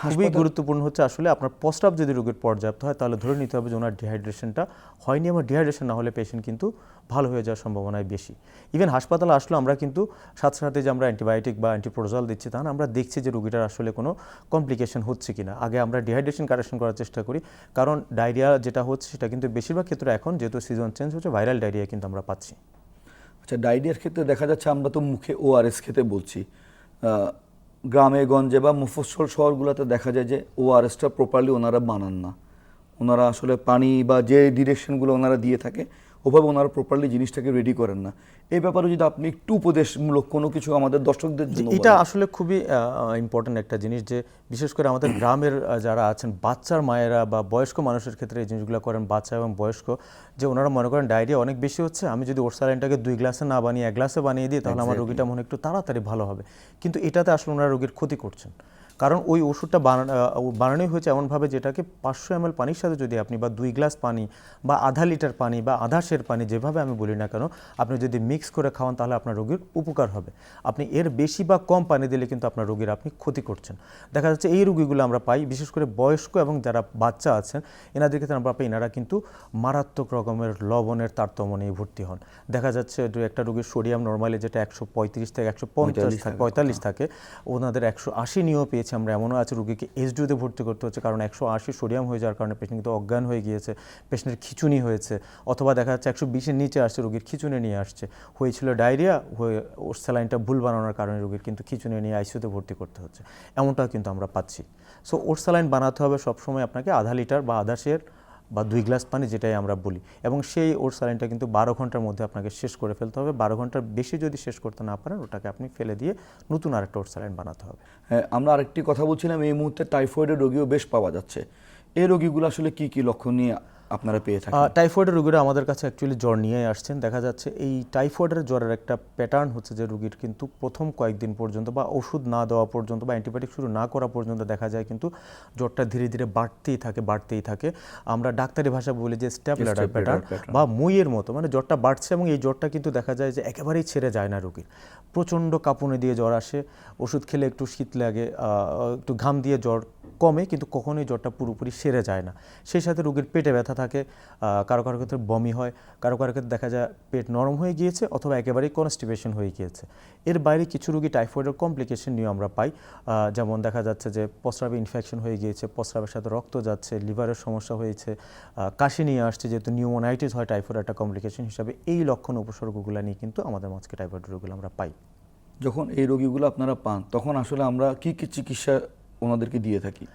খুবই গুরুত্বপূর্ণ হচ্ছে আসলে আপনার প্রস্রাব যদি রোগীর পর্যাপ্ত হয় তাহলে ধরে নিতে হবে যে ওনার ডিহাইড্রেশনটা হয়নি। আমার ডিহাইড্রেশন না হলে পেশেন্ট কিন্তু ভালো হয়ে যাওয়ার সম্ভাবনায় বেশি। ইভেন হাসপাতালে আসলে আমরা কিন্তু সাথে সাথে যে আমরা অ্যান্টিবায়োটিক বা অ্যান্টিপ্রোজল দিচ্ছি তা না আমরা দেখছি যে রোগীটার আসলে কোনো কমপ্লিকেশন হচ্ছে কি না আগে আমরা ডিহাইড্রেশন কারেকশন করার চেষ্টা করি কারণ ডায়রিয়া যেটা হচ্ছে সেটা কিন্তু বেশিরভাগ ক্ষেত্রে এখন যেহেতু সিজন চেঞ্জ হচ্ছে ভাইরাল ডায়রিয়া কিন্তু আমরা পাচ্ছি। আচ্ছা ডায়রিয়ার ক্ষেত্রে দেখা যাচ্ছে আমরা তো মুখে ওআরএস খেতে বলছি। গ্রামে, গঞ্জে বা মুফসল শহরগুলোতে দেখা যায় যে ওআরএসটা প্রপারলি ওনারা বানান না। ওনারা আসলে পানি বা যে ডিরেকশনগুলো ওনারা দিয়ে থাকে ওভাবে ওনারা প্রপারলি জিনিসটাকে রেডি করেন না। এই ব্যাপারে যদি আপনি একটু উপদেশমূলক কোনো কিছু আমাদের দর্শকদের জন্য এটা আসলে খুবই ইম্পর্ট্যান্ট একটা জিনিস যে বিশেষ করে আমাদের গ্রামের যারা আছেন বাচ্চার মায়েরা বা বয়স্ক মানুষের ক্ষেত্রে এই জিনিসগুলো করেন বাচ্চা এবং বয়স্ক যে ওনারা মনে করেন ডায়রিয়া অনেক বেশি হচ্ছে আমি যদি ওরসালাইনটাকে দুই গ্লাসে না বানিয়ে এক গ্লাসে বানিয়ে দিই তাহলে আমার. রোগীটা মনে একটু তাড়াতাড়ি ভালো হবে। কিন্তু এটাতে আসলে ওনারা রোগীর ক্ষতি করছেন। কারণ ওই ওষুধটা বানানো বানানোই হয়েছে এমনভাবে যেটাকে পাঁচশো এম পানির সাথে যদি আপনি বা দুই গ্লাস পানি বা আধা লিটার পানি বা আধা সের পানি যেভাবে আমি বলি না কেন আপনি যদি মিক্স করে খাওয়ান তাহলে আপনার রোগীর উপকার হবে। আপনি এর বেশি বা কম পানি দিলে কিন্তু আপনার রোগীর আপনি ক্ষতি করছেন। দেখা যাচ্ছে এই রোগীগুলো আমরা পাই বিশেষ করে বয়স্ক এবং যারা বাচ্চা আছেন এনাদের ক্ষেত্রে আমরা পাই এনারা কিন্তু মারাত্মক রকমের লবণের তারতম্য নিয়ে ভর্তি হন। দেখা যাচ্ছে দু একটা রোগীর সোডিয়াম নর্মালি যেটা একশো পঁয়ত্রিশ থেকে একশো পঞ্চাশ 45 থাকে থাকে। পঁয়তাল্লিশ থাকে ওনাদের একশো আশি নিয়েও পেয়েছে। আমরা এমনও আছে, রুগীকে এসডিওতে ভর্তি করতে হচ্ছে, কারণ একশো আশি সোডিয়াম হয়ে যাওয়ার কারণে পেশেন্ট কিন্তু অজ্ঞান হয়ে গিয়েছে পেশেন্টের খিচুনি হয়েছে, অথবা দেখা যাচ্ছে একশো বিশের নিচে আসছে, রুগীর খিচুনি নিয়ে আসছে। হয়েছিল ডায়রিয়া, হয়ে ওর স্যালাইনটা ভুল বানানোর কারণে রুগীর কিন্তু খিচুনি নিয়ে আইসিউতে ভর্তি করতে হচ্ছে। এমনটাও কিন্তু আমরা পাচ্ছি। সো ওর স্যালাইন বানাতে হবে সবসময় আপনাকে আধা লিটার বা আধা শের বা দুই গ্লাস পানি যেটাই আমরা বলি। এবং সেই ওর স্যালাইনটা কিন্তু বারো ঘণ্টার মধ্যে আপনাকে শেষ করে ফেলতে হবে। বারো ঘণ্টার বেশি যদি শেষ করতে না পারেন, ওটাকে আপনি ফেলে দিয়ে নতুন আরেকটা ওর স্যালাইন বানাতে হবে। হ্যাঁ আমরা আরেকটি কথা বলছিলাম, এই মুহূর্তে টাইফয়েডের রোগীও বেশ পাওয়া যাচ্ছে। এই রোগীগুলো আসলে কি কি লক্ষণ নিয়ে আপনারা পেয়ে থাকেন। টাইফয়েডের রোগীরা আমাদের কাছে অ্যাকচুয়ালি জ্বর নিয়ে আসছেন। দেখা যাচ্ছে এই টাইফয়েডের জ্বরের একটা প্যাটার্ন হচ্ছে যে রোগীর কিন্তু প্রথম কয়েকদিন পর্যন্ত বা ওষুধ না দেওয়া পর্যন্ত বা অ্যান্টিবায়োটিক শুরু না করা পর্যন্ত দেখা যায় কিন্তু জ্বরটা ধীরে ধীরে বাড়তেই থাকে বাড়তেই থাকে। আমরা ডাক্তারি ভাষা বলি যে স্টেপ ল্যাডার প্যাটার্ন বা মুইয়ের মতো। মানে জ্বরটা বাড়ছে এবং এই জ্বরটা কিন্তু দেখা যায় যে একেবারেই ছেড়ে যায় না রোগীর। প্রচণ্ড কাঁপুনি দিয়ে জ্বর আসে। ওষুধ খেলে একটু শীত লাগে একটু ঘাম দিয়ে জ্বর কমে, কিন্তু কখনোই জ্বরটা পুরোপুরি সেরে যায় না। সেই সাথে রোগীর পেটে ব্যথা থাকে কারও কারও ক্ষেত্রে বমি হয়, কারও কারও ক্ষেত্রে দেখা যায় পেট নরম হয়ে গিয়েছে অথবা একেবারেই কনস্টিপেশন হয়ে গিয়েছে। এর বাইরে কিছু রোগী টাইফয়েডের কমপ্লিকেশন নিয়ে আমরা পাই যেমন দেখা যাচ্ছে যে প্রস্রাবে ইনফেকশন হয়ে গিয়েছে, প্রস্রাবের সাথে রক্ত যাচ্ছে লিভারের সমস্যা হয়েছে কাশি নিয়ে আসছে, যেহেতু নিউমোনাইটিস হয় টাইফয়েড একটা কমপ্লিকেশন হিসাবে, এই লক্ষণ উপসর্গগুলো নিয়ে কিন্তু আমাদের মাঝকে টাইফয়েড রোগগুলো আমরা পাই। যখন এই রোগীগুলো আপনারা পান, তখন আসলে আমরা কি কি চিকিৎসা ওনাদেরকে দিয়ে থাকি।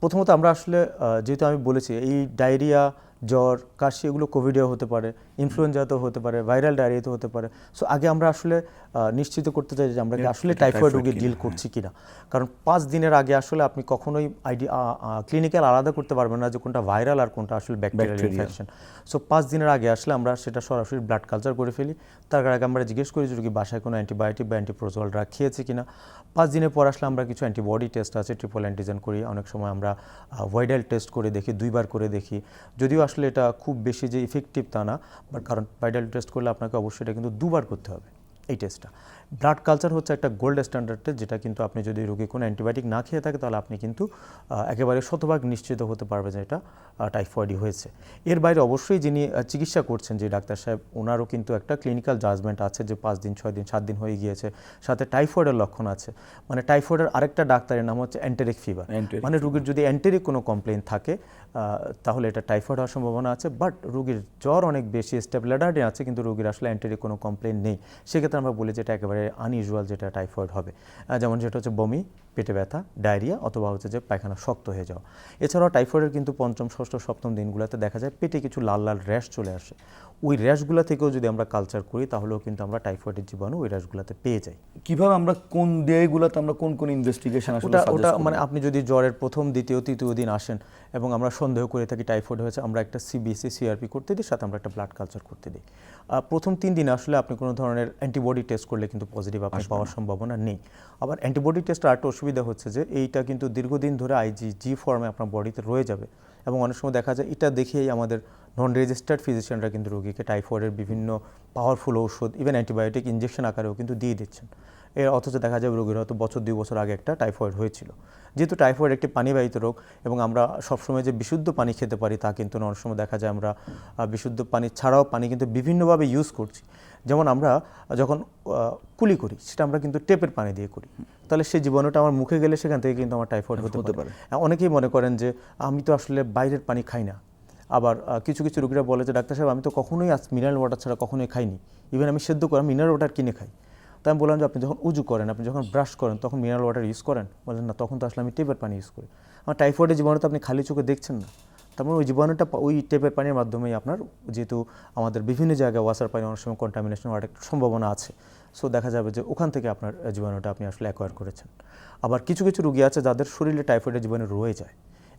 প্রথমত আমরা আসলে যেহেতু আমি বলেছি এই ডায়রিয়া জ্বর কাশি এগুলো কোভিডেও হতে পারে ইনফ্লুয়েঞ্জাতেও হতে পারে ভাইরাল ডায়রিয়াতেও হতে পারে। সো আগে আমরা আসলে নিশ্চিত করতে চাই যে আমরা কি আসলে টাইফয়েড রোগী ডিল হ্যাঁ। করছি কিনা? কারণ পাঁচ দিনের আগে আসলে আপনি কখনোই আইডি ক্লিনিক্যাল আলাদা করতে পারবেন না যে কোনটা ভাইরাল আর কোনটা আসলে ব্যাকটেরিয়াল। ইনফেকশন সো পাঁচ দিনের আগে আসলে আমরা সেটা সরাসরি ব্লাড কালচার করে ফেলি। তার আগে আমরা জিজ্ঞেস করি যে রোগী বাসায় কোনো অ্যান্টিবায়োটিক বা অ্যান্টিপ্রোজল ড্রাগ খেয়েছে কিনা। পাঁচ দিনের পর আসলে আমরা কিছু অ্যান্টিবডি টেস্ট আছে ট্রিপল অ্যান্টিজেন করি। অনেক সময় আমরা ভাইডাল টেস্ট করে দেখি, দুইবার করে দেখি। যদিও আসলে এটা খুব বেশি যে ইফেক্টিভ তা না বাট কারণ ভাইডাল টেস্ট করলে আপনাকে অবশ্যই এটা কিন্তু দুবার করতে হবে, এই টেস্টটা ব্লাড কালচার হচ্ছে একটা গোল্ড স্ট্যান্ডার্ড যেটা কিন্তু আপনি যদি রোগী কোনো অ্যান্টিবায়োটিক না খেয়ে থাকে তাহলে আপনি কিন্তু একেবারে শতভাগ নিশ্চিত হতে পারবেন যে এটা টাইফয়েডই হয়েছে। এর বাইরে অবশ্যই যিনি চিকিৎসা করছেন যে ডাক্তার সাহেব ওনারও কিন্তু একটা ক্লিনিক্যাল জাজমেন্ট আছে যে পাঁচ দিন ছয় দিন সাত দিন হয়ে গিয়েছে। সাথে টাইফয়েডের লক্ষণ আছে। মানে টাইফয়েডের আরেকটা ডাক্তারের নাম হচ্ছে অ্যান্টেরিক ফিভার মানে রোগীর যদি অ্যান্টেরিক কোনো কমপ্লেন থাকে তাহলে এটা টাইফয়েড হওয়ার সম্ভাবনা আছে। বাট রোগীর জ্বর অনেক বেশি স্টেপলেডারে আছে কিন্তু রোগীর আসলে অ্যান্টেরিক কোনো কমপ্লেন নেই। সেক্ষেত্রে আমরা বলি যে এটা একেবারে আনইউজুয়াল যেটা টাইফয়েড হবে। যেমন যেটা হচ্ছে বমি পেটে ব্যথা ডায়রিয়া অথবা হচ্ছে যে পায়খানা শক্ত হয়ে যাওয়া। এছাড়াও টাইফয়েডের কিন্তু পঞ্চম ষষ্ঠ সপ্তম দিনগুলোতে দেখা যায় পেটে কিছু লাল লাল র্যাশ চলে আসে। ওই র্যাশগুলো থেকেও যদি আমরা কালচার করি তাহলেও কিন্তু আমরা টাইফয়েডের জীবাণু ওই র্যাশগুলোতে পেয়ে যাই। কীভাবে আমরা কোন ডেগুলোতে আমরা কোন কোন ইনভেস্টিগেশন আসলে ওটা ওটা মানে আপনি যদি জ্বরের প্রথম দ্বিতীয় তৃতীয় দিন আসেন এবং আমরা সন্দেহ করে থাকি টাইফয়েড হয়েছে আমরা একটা সিবিসি সিআরপি করতে দিই সাথে আমরা একটা ব্লাড কালচার করতে দিই। প্রথম তিন দিন আসলে আপনি কোনো ধরনের অ্যান্টিবডি টেস্ট করলে কিন্তু পজিটিভ আপনি পাওয়ার সম্ভাবনা নেই। আবার অ্যান্টিবডি টেস্টের আরেকটা অসুবিধা হচ্ছে যে এইটা কিন্তু দীর্ঘদিন ধরে আইজি জি ফর্মে আপনার বডিতে রয়ে যাবে এবং অনেক সময় দেখা যায় এটা দেখেই আমাদের নন রেজিস্টার্ড ফিজিশিয়ানরা কিন্তু রোগীকে টাইফয়েডের বিভিন্ন পাওয়ারফুল ঔষধ ইভেন অ্যান্টিবায়োটিক ইঞ্জেকশন আকারেও কিন্তু দিয়ে দিচ্ছেন। এর অথচ দেখা যাবে রোগীর হয়তো বছর দুই বছর আগে একটা টাইফয়েড হয়েছিল। যেহেতু টাইফয়েড একটি পানিবাহিত রোগ এবং আমরা সবসময় যে বিশুদ্ধ পানি খেতে পারি তা কিন্তু অনেক সময় দেখা যায় আমরা বিশুদ্ধ পানি ছাড়াও পানি কিন্তু বিভিন্নভাবে ইউজ করছি। যেমন আমরা যখন কুলি করি সেটা আমরা কিন্তু টেপের পানি দিয়ে করি। তাহলে সেই জীবাণুটা আমার মুখে গেলে সেখান থেকে কিন্তু আমার টাইফয়েড হতে হতে পারে। পারে। অনেকেই মনে করেন যে আমি তো আসলে বাইরের পানি খাই না। আবার কিছু কিছু রোগীরা বলে যে ডাক্তার সাহেব আমি তো কখনোই আজ মিনারেল ওয়াটার ছাড়া কখনোই খাইনি। ইভেন আমি সেদ্ধ করে মিনারেল ওয়াটার কিনে খাই। তো আমি বললাম যে আপনি যখন উজু করেন, আপনি যখন ব্রাশ করেন, তখন মিনারেল ওয়াটার ইউজ করেন। বলেন না, তখন তো আসলে আমি টেপের পানি ইউজ করি। আমার টাইফয়েডের জীবাণু তো আপনি খালি চোখে দেখছেন না। তার মানে ওই জীবাণুটা, ওই টেপের পানির মাধ্যমেই আপনার যেহেতু আমাদের বিভিন্ন জায়গায় ওয়াসার পানি অনেক সময় কন্টামিনেশন হওয়ার একটা সম্ভাবনা আছে। সো দেখা যাবে যে ওখান থেকে আপনার জীবাণুটা আপনি আসলে অ্যাকোয়ার করেছেন। আবার কিছু কিছু রুগী আছে যাদের শরীরে টাইফয়েডের জীবাণু রয়ে যায়।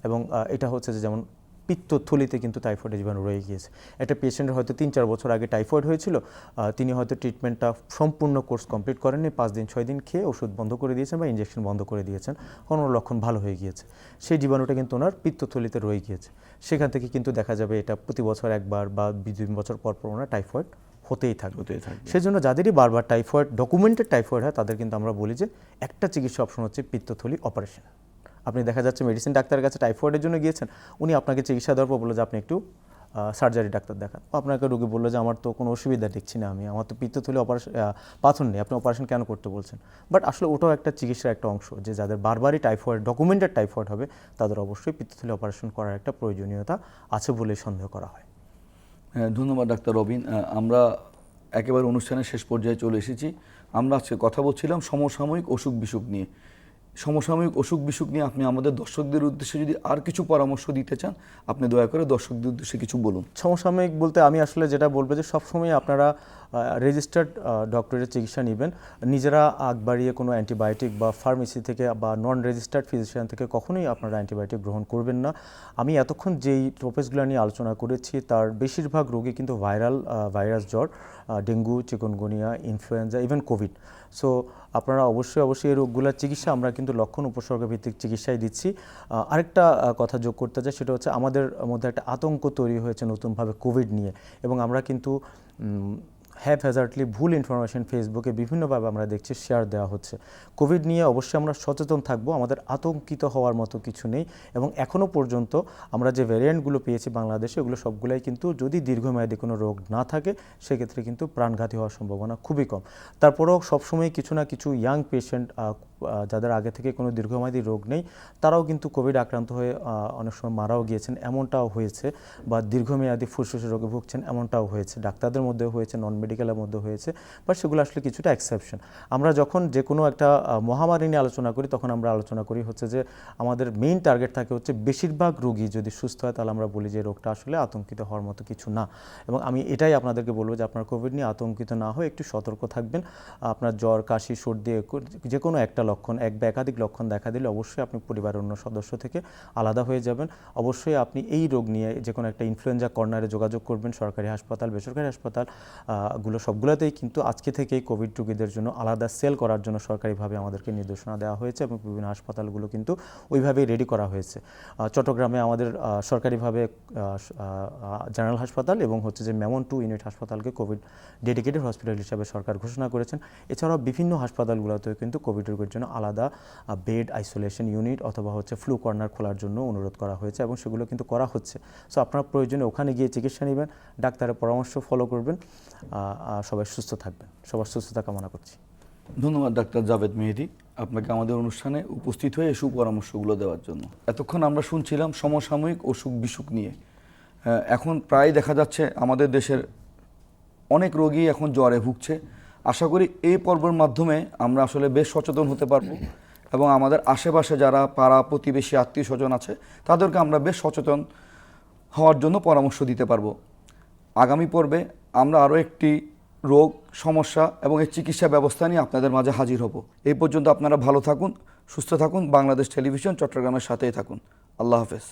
এবং এটা হচ্ছে যে যেমন পিত্তথলিতে কিন্তু টাইফয়েডের জীবাণু রয়ে গিয়েছে। একটা পেশেন্টের হয়তো তিন চার বছর আগে টাইফয়েড হয়েছিল তিনি হয়তো ট্রিটমেন্টটা সম্পূর্ণ কোর্স কমপ্লিট করেননি পাঁচ দিন ছয় দিন খেয়ে ওষুধ বন্ধ করে দিয়েছেন বা ইঞ্জেকশন বন্ধ করে দিয়েছেন। কোনো লক্ষণ ভালো হয়ে গিয়েছে। সেই জীবাণুটা কিন্তু ওনার পিত্তথলিতে রয়ে গিয়েছে। সেখান থেকে কিন্তু দেখা যাবে এটা প্রতি বছর একবার বা দুই তিন বছর পর পর ওনার টাইফয়েড হতেই থাকবে। হতেই থাকবে। সেজন্য যাদেরই বারবার টাইফয়েড ডকুমেন্টেড টাইফয়েড হয় তাদের কিন্তু আমরা বলি যে একটা চিকিৎসা অপশন হচ্ছে পিত্তথলি অপারেশন আপনি দেখা যাচ্ছে মেডিসিন ডাক্তারের কাছে টাইফয়েডের জন্য গিয়েছেন উনি আপনাকে চিকিৎসা দেওয়ার পর বলল যে আপনি একটু সার্জারি ডাক্তার দেখান। আপনাকে রোগী বলল যে আমার তো কোনো অসুবিধা দেখছি না আমি আমার তো পিত্তথলি অপারেশন পাথর নেই আপনি অপারেশন কেন করতে বলছেন? বাট আসলে ওটাও একটা চিকিৎসার একটা অংশ যে যাদের বারবারই টাইফয়েড ডকুমেন্টেড টাইফয়েড হবে তাদের অবশ্যই পিত্তথলি অপারেশন করার একটা প্রয়োজনীয়তা আছে বলে সন্দেহ করা হয়। হ্যাঁ, ধন্যবাদ ডাক্তার রবিন। আমরা একেবারে অনুষ্ঠানের শেষ পর্যায়ে চলে এসেছি। আমরা আজকে কথা বলছিলাম সমসাময়িক অসুখ বিসুখ নিয়ে। সমসাময়িক অসুখ বিসুখ নিয়ে আপনি আমাদের দর্শকদের উদ্দেশ্যে যদি আর কিছু পরামর্শ দিতে চান, আপনি দয়া করে দর্শকদের উদ্দেশ্যে কিছু বলুন। সমসাময়িক বলতে আমি আসলে যেটা বলব যে সবসময় আপনারা রেজিস্টার্ড ডক্টরের চিকিৎসা নেবেন। নিজেরা আগ বাড়িয়ে কোনো অ্যান্টিবায়োটিক বা ফার্মেসি থেকে বা নন রেজিস্টার্ড ফিজিশিয়ান থেকে কখনোই আপনারা অ্যান্টিবায়োটিক গ্রহণ করবেন না। আমি এতক্ষণ যেই টপিকসগুলো নিয়ে আলোচনা করেছি, তার বেশিরভাগ রোগী কিন্তু ভাইরাল ভাইরাস জ্বর dengue chikungunya influenza even COVID so আপনারা অবশ্যই অবশ্যই এই রোগগুলোর চিকিৎসা আমরা কিন্তু লক্ষণ উপসর্গ ভিত্তিক চিকিৎসাই দিচ্ছি। আরেকটা কথা যোগ করতে চাই, সেটা হচ্ছে আমাদের মধ্যে একটা আতঙ্ক তৈরি হয়েছে নতুনভাবে কোভিড নিয়ে। এবং আমরা কিন্তু হ্যাভ হ্যাজার্টলি ভুল ইনফরমেশন ফেসবুকে বিভিন্নভাবে আমরা দেখছি শেয়ার দেওয়া হচ্ছে। কোভিড নিয়ে অবশ্যই আমরা সচেতন থাকব, আমাদের আতঙ্কিত হওয়ার মতো কিছু নেই। এবং এখনও পর্যন্ত আমরা যে ভ্যারিয়েন্টগুলো পেয়েছি বাংলাদেশে, ওগুলো সবগুলাই কিন্তু যদি দীর্ঘমেয়াদী কোনো রোগ না থাকে, সেক্ষেত্রে কিন্তু প্রাণঘাতী হওয়ার সম্ভাবনা খুবই কম। তারপরেও সবসময় কিছু না কিছু ইয়াং পেশেন্ট যাদের আগে থেকে কোনো দীর্ঘমেয়াদী রোগ নেই, তারাও কিন্তু কোভিড আক্রান্ত হয়ে অনেক সময় মারাও গিয়েছেন। এমনটাও হয়েছে বা দীর্ঘমেয়াদী ফুসফুসের রোগে ভুগছেন এমনটাও হয়েছে। ডাক্তারদের মধ্যে হয়েছে নন মেডিকেলের মধ্যে হয়েছে বাট সেগুলো আসলে কিছুটা এক্সেপশন আমরা যখন যে কোনো একটা মহামারী নিয়ে আলোচনা করি, তখন আমরা আলোচনা করি হচ্ছে যে, আমাদের মেইন টার্গেট থাকে হচ্ছে বেশিরভাগ রোগী যদি সুস্থ হয়, তাহলে আমরা বলি যে রোগটা আসলে আতঙ্কিত হওয়ার মতো কিছু না। এবং আমি এটাই আপনাদেরকে বলব যে, আপনার কোভিড নিয়ে আতঙ্কিত না হয়ে একটু সতর্ক থাকবেন। আপনার জ্বর, কাশি, সর্দি যে কোনো একটা লক্ষণ, এক বা একাধিক লক্ষণ দেখা দিলে অবশ্যই আপনি পরিবারের অন্য সদস্য থেকে আলাদা হয়ে যাবেন। অবশ্যই আপনি এই রোগ নিয়ে যে কোনো একটা ইনফ্লুয়েঞ্জা কর্নারে যোগাযোগ করবেন, সরকারি হাসপাতাল, বেসরকারি হাসপাতালগুলো সবগুলোতেই। কিন্তু আজকে থেকেই কোভিড রোগীদের জন্য আলাদা সেল করার জন্য সরকারিভাবে আমাদেরকে নির্দেশনা দেওয়া হয়েছে এবং বিভিন্ন হাসপাতালগুলো কিন্তু ওইভাবেই রেডি করা হয়েছে। চট্টগ্রামে আমাদের সরকারিভাবে জেনারেল হাসপাতাল এবং হচ্ছে যে মেমন টু ইউনিট হাসপাতালকে কোভিড ডেডিকেটেড হসপিটাল হিসাবে সরকার ঘোষণা করেছেন। এছাড়াও বিভিন্ন হাসপাতালগুলোতেও কিন্তু কোভিড রোগের জন্য আলাদা বেড আইসোলেশন ইউনিট অথবা হচ্ছে ফ্লু কর্নার খোলার জন্য অনুরোধ করা হয়েছে এবং সেগুলো কিন্তু করা হচ্ছে। সো আপনার প্রয়োজনে ওখানে গিয়ে চিকিৎসা নেবেন, ডাক্তারের পরামর্শ ফলো করবেন সবাই সুস্থ থাকবেন। সবার সুস্থতা কামনা করছি। ধন্যবাদ, ডাক্তার জাভেদ মেহেদি। আপনাকে আমাদের অনুষ্ঠানে উপস্থিত হয়ে সুপরামর্শগুলো দেওয়ার জন্য। এতক্ষণ আমরা শুনছিলাম সমসাময়িক অসুখ বিসুখ নিয়ে। এখন প্রায় দেখা যাচ্ছে আমাদের দেশের অনেক রোগী এখন জ্বরে ভুগছে। আশা করি এই পর্বের মাধ্যমে আমরা আসলে বেশ সচেতন হতে পারব এবং আমাদের আশেপাশে যারা পাড়া প্রতিবেশী আত্মীয় স্বজন আছে, তাদেরকে আমরা বেশ সচেতন হওয়ার জন্য পরামর্শ দিতে পারব। আগামী পর্বে আমরা আরও একটি রোগ, সমস্যা এবং এর চিকিৎসা ব্যবস্থা নিয়ে আপনাদের মাঝে হাজির হব। এই পর্যন্ত আপনারা ভালো থাকুন, সুস্থ থাকুন, বাংলাদেশ টেলিভিশন চট্টগ্রামের সাথেই থাকুন। আল্লাহ হাফেজ।